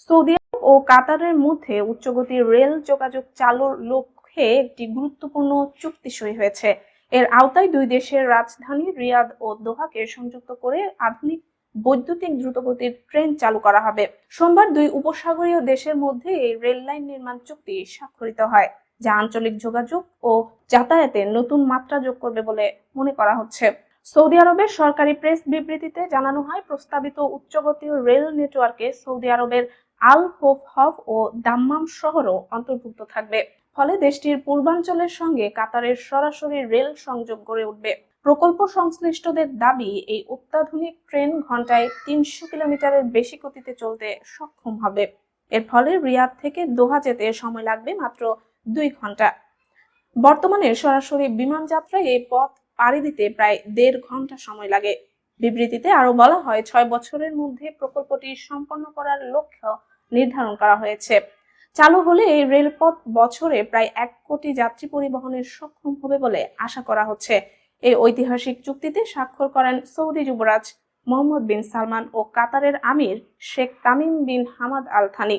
Saudi আরব ও কাতারের মধ্যে উচ্চগতির rail যোগাযোগ চালুর লক্ষ্যে একটি গুরুত্বপূর্ণ চুক্তি সই হয়েছে। এর আওতায় দুই দেশের রাজধানী রিয়াদ ও দোহাকে সংযুক্ত করে আধুনিক বৈদ্যুতিক দ্রুতগতির ট্রেন চালু করা হবে। সোমবার দুই উপসাগরীয় দেশের মধ্যে এই রেল লাইন নির্মাণ চুক্তি স্বাক্ষরিত হয়, যা আঞ্চলিক যোগাযোগ ও যাতায়াতে নতুন মাত্রা যোগ করবে বলে মনে করা হচ্ছে। সৌদি আরবের সরকারি প্রেস বিবৃতিতে জানানো হয়, প্রস্তাবিত উচ্চগতীয় রেল নেটওয়ার্কে সৌদি আরবের আল হোফ হফ ও দাম্মাম শহরও অন্তর্ভুক্ত থাকবে। ফলে দেশটির পূর্বাঞ্চলের সঙ্গে কাতারের সরাসরি রেল সংযোগ গড়ে উঠবে। প্রকল্প সংশ্লিষ্টদের দাবি, এই অত্যাধুনিক ট্রেন ঘন্টায় তিনশো কিলোমিটারের বেশি গতিতে চলতে সক্ষম হবে। এর ফলে রিয়াদ থেকে দোহা যেতে সময় লাগবে মাত্র দুই ঘণ্টা। বর্তমানে সরাসরি বিমান যাত্রায় এই পথ পাড়ি দিতে প্রায় দেড় ঘণ্টা সময় লাগে। বিবৃতিতে আরও বলা হয়, ছয় বছরের মধ্যে প্রকল্পটি সম্পন্ন করার লক্ষ্য নির্ধারণ করা হয়েছে। চালু হলে এই রেলপথ বছরে প্রায় এক কোটি যাত্রী পরিবহনের সক্ষম হবে বলে আশা করা হচ্ছে। এই ঐতিহাসিক চুক্তিতে স্বাক্ষর করেন সৌদি যুবরাজ মোহাম্মদ বিন সালমান ও কাতারের আমির Sheikh Tamim bin Hamad Al Thani